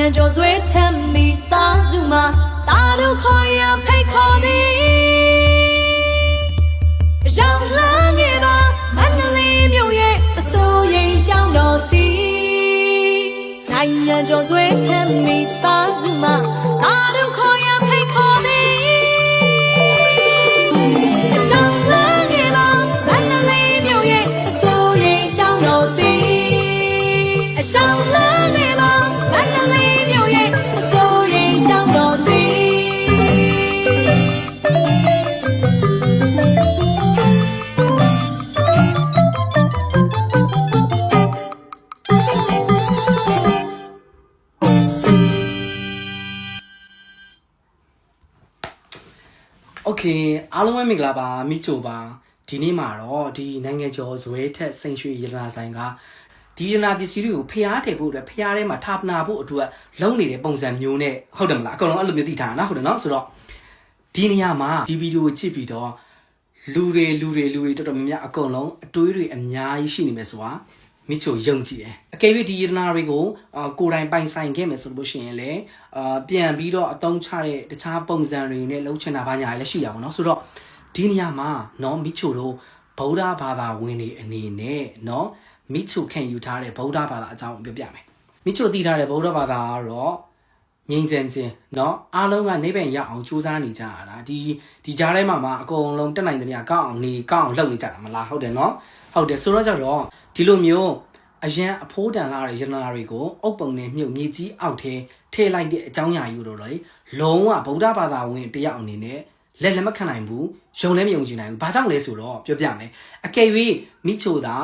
နိုင်ငံကျော်ဆွေးထက်မိသားစုမှာတာတို့ခေါ်ရဖိတ်ခေါ်သည်ရောင်လန်းနေပါမန္တလေးမြို့ရဲ့အစိုးရကြောင်းတော်စီနိုင်ငံကျော်ဆွေး โอเคအားလုံးပဲမင်္ဂလာပါမိချိုပါဒီနေ့မှာတော့ဒီနိုင်ငံကျော်ဇွဲထက်စိန်ရွှေရတနာဆိုင်ကဒီရတနာပစ္စည်းတွေကိုဖျားထည့်ဖို့အတွက်ဖျားထဲမှာထာပနာဖို့အတွက်လုံနေတဲ့ပုံစံမျိုးနဲ့ဟုတ်တယ်မလားအကုန်လုံးအဲ့လိုမျိုးသိထားတာနော်ဟုတ်တယ်နော်ဆိုတော့ဒီနေရာမှာဒီဗီဒီယိုကိုကြည့်ပြီးတော့လူတွေလူတွေလူတွေတော်တော်များများအကုန်လုံးအတွေးတွေအများကြီးရှိနေမယ်ဆိုတာ မိချိုယုံကြည်တယ်အကယ်၍ဒီရတနာတွေကိုအာကိုယ်တိုင်ပိုင်ဆိုင်ခဲ့မယ်ဆိုလို့ရှိရင်လေအာပြန်ပြီးတော့အသုံးချတဲ့တခြားပုံစံတွေနဲ့လှုပ်ချင်တာဘာညာလည်းရှိရပါတော့ဆိုတော့ဒီနေရာမှာเนาะမိချိုတို့ဗုဒ္ဓဘာသာဝင်တွေအနေနဲ့เนาะမိချိုခံယူထားတဲ့ဗုဒ္ဓဘာသာအကြောင်းကိုပြောပြမယ်မိချိုသိထားတဲ့ဗုဒ္ဓဘာသာကတော့ ငြိမ်းချမ်းခြင်းเนาะအားလုံးကနိဗ္ဗာန်ရအောင်ကြိုးစားနေကြရတာဒီဒီကြားထဲမှာမှာအကုန်လုံးတက်နိုင်သမျှကောက်အောင်နေကောက်အောင်လုပ်နေကြတာမလားဟုတ်တယ်เนาะဟုတ်တယ်ဆိုတော့ကြတော့ဒီလိုမျိုးအရန်အဖိုးတန်လာတဲ့ယန္နာတွေကိုအုပ်ပုံနဲ့မြုပ်မြေကြီးအောက်ထဲထည့်လိုက်တဲ့အကြောင်းအရာယူတော့လေလုံးဝဗုဒ္ဓဘာသာဝင်တယောက်အနေနဲ့လက်လက်မခံနိုင်ဘူးယုံလည်းမယုံကြည်နိုင်ဘူးဘာကြောင့်လဲဆိုတော့ပြောပြမယ်အကယ်၍မိချိုသာ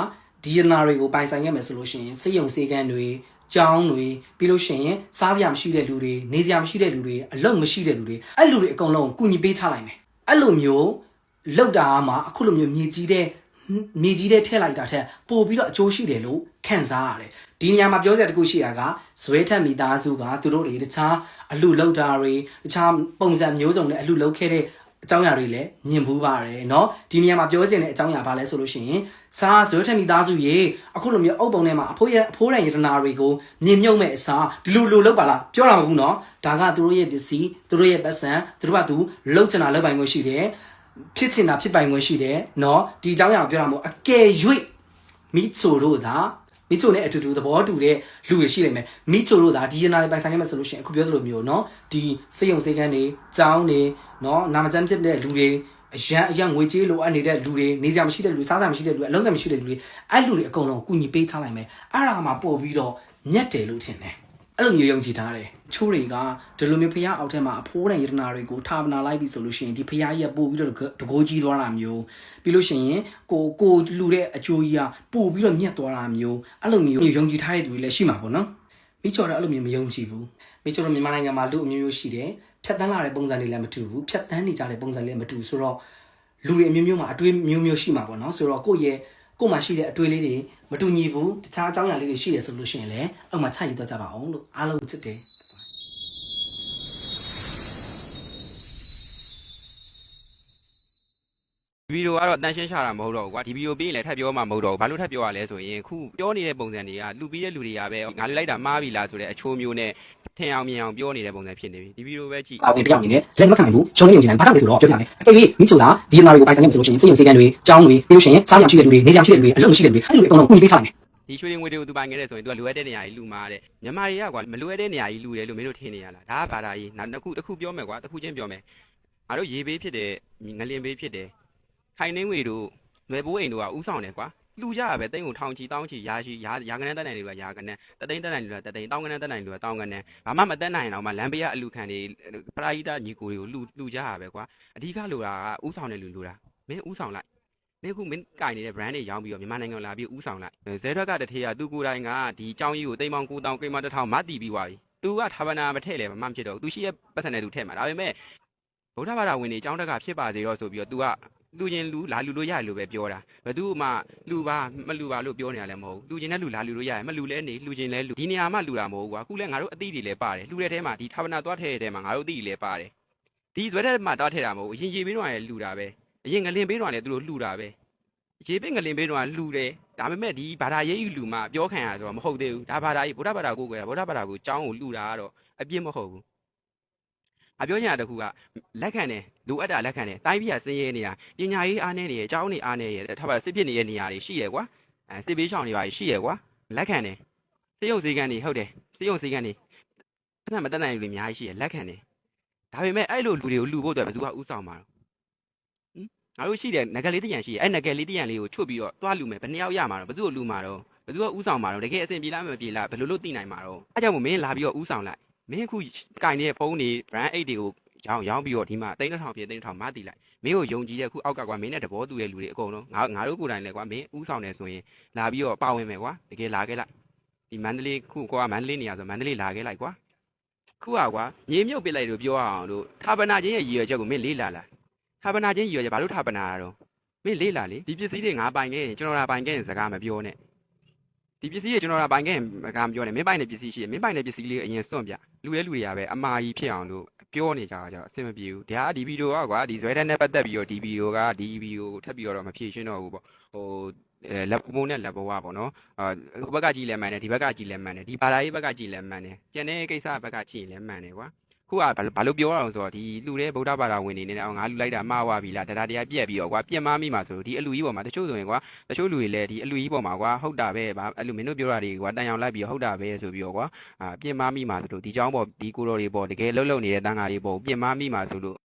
ဒီယန္နာတွေကိုပိုင်ဆိုင်ခဲ့မယ်ဆိုလို့ရှိရင်စိတ်ယုံစေကန်းတွေ ကျောင်းတွေပြီးလို့ရှိရင်စားစရာမရှိတဲ့လူတွေနေစရာမရှိတဲ့လူတွေအလုပ်မရှိတဲ့လူတွေအဲ့လူတွေအကုန်လုံးကိုကူညီပေးချလိုက်မယ်အဲ့လိုမျိုးလောက်တာမှအခုလိုမျိုးမြေကြီးတဲ့မြေကြီးတဲ့ထည့်လိုက်တာထက်ပို့ပြီးတော့အကျိုးရှိတယ်လို့ခံစားရတယ်ဒီနေရာမှာပြောစရာတစ်ခုရှိတာကဇွဲထက်မိသားစုကသူတို့တွေတခြားအလူလောက်တာတွေတခြားပုံစံမျိုးစုံနဲ့အလူလောက်ခဲ့တဲ့ အကြောင်းအရာတွေလည်းမြင်ဘူးပါတယ်เนาะဒီနေရာမှာပြောချင်တဲ့အကြောင်းအရာဘာလဲဆိုလို့ရှိရင်စားဇွဲထက်မိသားစုရေအခုလိုမျိုးအုပ်ပုံထဲမှာအဖိုးရအဖိုးရန်ယတနာတွေကိုမြင်မြုပ်မဲ့အစားဒီလိုလိုလောက်ပါလားပြောတာမဟုတ်ဘူးเนาะဒါကသူတို့ရဲ့ပစ္စည်းသူတို့ရဲ့ပတ်စံသူတို့ကသူလောက်ချင်တာလောက်ပိုင်ခွင့်ရှိတယ်ဖြစ်ချင်တာဖြစ်ပိုင်ခွင့်ရှိတယ်เนาะဒီအကြောင်းအရာကိုပြောတာမဟုတ်အကယ်၍မိချိုတို့သာ မိချိုနဲ့အတူတူသဘောတူတဲ့လူတွေရှိနိုင်မယ်မိချိုတို့သာဒီရနာတွေပိုင်ဆိုင်ခဲ့မှဆိုလို့ရှိရင်အခုပြောသလိုမျိုးเนาะဒီစေယုံစေကန်းတွေကြောင်းတွေเนาะနာမကျန်းဖြစ်တဲ့လူတွေအရန်အရန်ငွေကြေးလိုအပ်နေတဲ့လူတွေနေစရာမရှိတဲ့လူတွေစားစရာမရှိတဲ့လူတွေအလုံးကမရှိတဲ့လူတွေအဲ့လူတွေအကုန်လုံးကူညီပေးချလိုက်မယ်အဲ့ဒါမှပို့ပြီးတော့ညက်တယ်လို့ထင်တယ် အဲ့လိုမျိုးယုံကြည်ထားတယ်ချိုးတွေကဒီလိုမျိုးဖះအောက်ထဲမှာအဖိုးတဲ့ယတနာတွေကိုထာပနာလိုက်ပြီဆိုလို့ရှိရင်ဒီဖះကြီးကပို့ပြီးတော့တကိုးကြီးသွားတာမျိုးပြီးလို့ရှိရင်ကိုကိုလူတဲ့အကျိုးကြီးကပို့ပြီးတော့ညက်သွားတာမျိုးအဲ့လိုမျိုးယုံကြည်ထားတဲ့သူတွေလည်းရှိမှာပေါ့နော်မိချော်တော့အဲ့လိုမျိုးမယုံကြည်ဘူးမိချော်တော့မြန်မာနိုင်ငံမှာလူအမျိုးမျိုးရှိတယ်ဖြတ်တန်းလာတဲ့ပုံစံတွေလည်းမတူဘူးဖြတ်တန်းနေကြတဲ့ပုံစံလည်းမတူဆိုတော့လူတွေအမျိုးမျိုးမှာအတွေးမျိုးမျိုးရှိမှာပေါ့နော်ဆိုတော့ကိုယ့်ရဲ့ ကိုယ်မှာရှိတဲ့အတွေးလေးတွေမတူညီဘူးတခြားအကြောင်းအရာလေးတွေရှိတယ်ဆိုလို့ရှိရင်လည်းအောက်မှာချရည်တော့ကြပါအောင်လို့အားလုံးချစ်တယ် ဗီဒီယိုကတော့တန်ရှင်းရှာတာမဟုတ်တော့ဘူးကွာဒီဗီဒီယိုပြီးရင်လည်းထပ်ပြောမှမဟုတ်တော့ဘူးဘာလို့ထပ်ပြောရလဲဆိုရင်ခုပြောနေတဲ့ပုံစံတွေကလူပြီးတဲ့လူတွေကပဲငါလူလိုက်တာမှားပြီလားဆိုတဲ့အချိုးမျိုးနဲ့ထင်အောင်မြင်အောင်ပြောနေတဲ့ပုံစံဖြစ်နေပြီဒီဗီဒီယိုပဲကြည့်စာဝင်တယောက်အနေနဲ့လက်မခံနိုင်ဘူးရှုံးနေနေတယ်ဘာကြောင့်လဲဆိုတော့ပြောပြမယ်အကယ်၍မိချူတာဒီနာတွေကိုပိုင်ဆိုင်နေဆိုလို့ရှိရင်စိတ်ယုံစေကန်းတွေကြောင်းတွေပြီးလို့ရှိရင်စားရရှိတဲ့လူတွေနေရရှိတဲ့လူတွေအလုပ်မရှိတဲ့လူတွေအဲ့လိုတွေအကုန်လုံးကူညီပေးချလိုက်မယ်ဒီရွှေငွေတွေကိုသူပိုင်ခဲ့တဲ့ဆိုရင်သူကလိုအပ်တဲ့နေရာကြီးလူမာတဲ့မြန်မာတွေကကွာမလိုအပ်တဲ့နေရာကြီးလူတယ်လို့မင်းတို့ထင်နေရလားဒါကဘာသာကြီးနောက်တစ်ခုတစ်ခုပြောမယ်ကွာတစ်ခုချင်းပြောမယ်ငါတို့ရေဘေးဖြစ်တယ်ငလင်ဘေးဖြစ်တယ် ခိုင်နှင်းငွေတို့နွယ်ဘိုးအိမ်တို့ကဥဆောင်တယ်ကွာလူကြရပဲတိန်ကိုထောင်ချီတောင်းချီရာရှိရာရာကနန်းတက်နိုင်တွေကရာကနန်းတသိန်းတက်နိုင်တွေကတသိန်းတောင်းကနန်းတက်နိုင်တွေကတောင်းကနန်းဘာမှမတက်နိုင်တော့မှလမ်းဘေးကအလူခံတွေပရာဟိတညီကိုတွေကိုလူလူကြရပဲကွာအဓိကလိုတာကဥဆောင်တဲ့လူလူတာမင်းဥဆောင်လိုက်မင်းခုမင်းကင်နေတဲ့ brand တွေရောင်းပြီးတော့မြန်မာနိုင်ငံလာပြီးဥဆောင်လိုက်ဇဲထွက်ကတထေးကသူကိုယ်တိုင်ကဒီအကြောင်းကြီးကိုတိမ်ပေါင်ကိုတောင်ကိမတစ်ထောင်မတည်ပြီးသွားပြီသူကဌာပနာမထည့်လဲမမှဖြစ်တော့ဘူးသူရှိရဲ့ပတ်စံနဲ့သူထည့်မှာဒါပေမဲ့ဗုဒ္ဓဘာသာဝင်တွေအကြောင်းတက်ကဖြစ်ပါစေတော့ဆိုပြီးတော့ तू က လူချင်းလူလာလူလို့ရတယ်လို့ပဲပြောတာဘယ်သူမှလူပါမလူပါလို့ပြောနေရလဲမဟုတ်ဘူးလူချင်းနဲ့လူလာလူလို့ရတယ်မလူလဲနေလူချင်းလဲလူဒီနေရာမှာလူတာမဟုတ်ဘူးကွာအခုလဲငါတို့အသီးတွေလဲပါတယ်လူတဲ့ထဲမှာဒီဌာပနာသွားထည့်တဲ့ထဲမှာငါတို့အသီးတွေလဲပါတယ်ဒီဇွဲထဲမှာသွားထည့်တာမဟုတ်ဘူးအရင်ရေပေးတော့လည်းလူတာပဲအရင်ငလင်ပေးတော့လည်းသူတို့လူတာပဲရေပင့်ငလင်ပေးတော့လှူတယ်ဒါပေမဲ့ဒီဘာသာရေးလူမှပြောခံရဆိုတော့မဟုတ်သေးဘူးဒါဘာသာရေးဗုဒ္ဓဘာသာကိုကိုယ်ကဗုဒ္ဓဘာသာကိုကျောင်းကိုလှူတာကတော့အပြစ်မဟုတ်ဘူး အပြောညာတစ်ခုကလက်ခံတယ်လိုအပ်တာလက်ခံတယ်တိုင်းပြည်ကစင်းရဲနေတာပညာရေးအားနေနေရအကြောင်းနေအားနေရထားပါစစ်ဖြစ်နေတဲ့နေရာတွေရှိရကွာအဲစစ်ပေးရှောင်တွေပါရှိရကွာလက်ခံတယ်စေယုံစည်းကမ်းတွေဟုတ်တယ်စေယုံစည်းကမ်းတွေအဲ့ဒါမတက်နိုင်လူတွေအများကြီးရှိရလက်ခံတယ်ဒါပေမဲ့အဲ့လိုလူတွေကိုလှူဖို့အတွက်ဘယ်သူကဥဆောင်မှာတော့ငါတို့ရှိတယ်ငကလေးတရံရှိတယ်အဲ့ငကလေးတရံလေးကိုချွတ်ပြီးတော့သွားလူမယ်ဘယ်နှစ်ယောက်ရမှာတော့ဘယ်သူ့ကိုလူမှာတော့ဘယ်သူကဥဆောင်မှာတော့တကယ်အဆင်ပြေလားမပြေလားဘယ်လိုလုပ်သိနိုင်မှာတော့အဲ့ကြောင့်မို့မင်းလာပြီးတော့ဥဆောင်လိုက် မင်းအခုကင်နေတဲ့ဖုန်းတွေ brand 8တွေကိုရောင်းရောင်းပြီးတော့ဒီမှာတိန်းတစ်ထောင်ပြည့်တိန်းတစ်ထောင်မတည်လိုက်မင်းကိုယုံကြည်တဲ့အခုအောက်ကကွာမင်းနဲ့တဘောတူတဲ့လူတွေအကုန်လုံးငါငါတို့ကိုယ်တိုင်လည်းကွာမင်းဥဆောင်တယ်ဆိုရင်လာပြီးတော့ပါဝင်မယ်ကွာတကယ်လာခဲ့လိုက်ဒီမန္တလေးခုကွာမန္တလေးနေရာဆိုမန္တလေးလာခဲ့လိုက်ကွာခုကကွာမြေမြုပ်ပစ်လိုက်လို့ပြောအောင်လို့ဌာပနာချင်းရဲ့ရည်ရွယ်ချက်ကိုမင်းလေးလာလားဌာပနာချင်းရည်ရွယ်ချက်ဘာလို့ဌာပနာရတော့မင်းလေးလာလေဒီပစ္စည်းတွေငါပိုင်ခဲ့ရင်ကျွန်တော်လာပိုင်ခဲ့ရင်စကားမပြောနဲ့ ဒီပစ္စည်းတွေကျွန်တော်လာပိုင်ခဲ့ရင်စကားမပြောနဲ့မင်းပိုင်တဲ့ပစ္စည်းရှိတယ်မင်းပိုင်တဲ့ပစ္စည်းလေးကိုအရင်စွန့်ပြလူရဲလူတွေကပဲအမာကြီးဖြစ်အောင်လို့ပြောနေကြတာကြတော့အဆင်မပြေဘူးဒါကဒီဗီဒီယိုကကွာဒီဇွဲတဲ့နဲ့ပတ်သက်ပြီးတော့ဒီဗီဒီယိုကဒီဗီဒီယိုကိုထပ်ပြီးတော့မဖြေရှင်းတော့ဘူးပေါ့ဟိုအဲလက်ပုံနဲ့လက်ပေါ်ကပေါ့နော်အာဟိုဘက်ကကြည့်လဲမှန်တယ်ဒီဘက်ကကြည့်လဲမှန်တယ်ဒီဘာသာရေးဘက်ကကြည့်လဲမှန်တယ်ကျန်တဲ့ကိစ္စဘက်ကကြည့်လဲမှန်တယ်ကွာ ခုကဘာလို့ဘာလို့ပြောရအောင်ဆိုတော့ဒီလူတဲ့ဗုဒ္ဓဘာသာဝင်နေနေအောင်ငါလူလိုက်တာမှားသွားပြီလားတရားတရားပြက်ပြီးတော့ကွာပြက်မမိမှာဆိုလို့ဒီအလူကြီးပေါ်မှာတချို့ဆိုရင်ကွာတချို့လူတွေလည်းဒီအလူကြီးပေါ်မှာကွာဟုတ်တာပဲဗာအဲ့လိုမင်းတို့ပြောတာတွေကွာတန်အောင်လိုက်ပြီးတော့ဟုတ်တာပဲဆိုပြီးတော့ကွာအာပြက်မမိမှာဆိုလို့ဒီเจ้าပေါ်ဒီကိုတော်တွေပေါ်တကယ်လှုပ်လှုပ်နေတဲ့တန်ဃာတွေပေါ်ပြက်မမိမှာဆိုလို့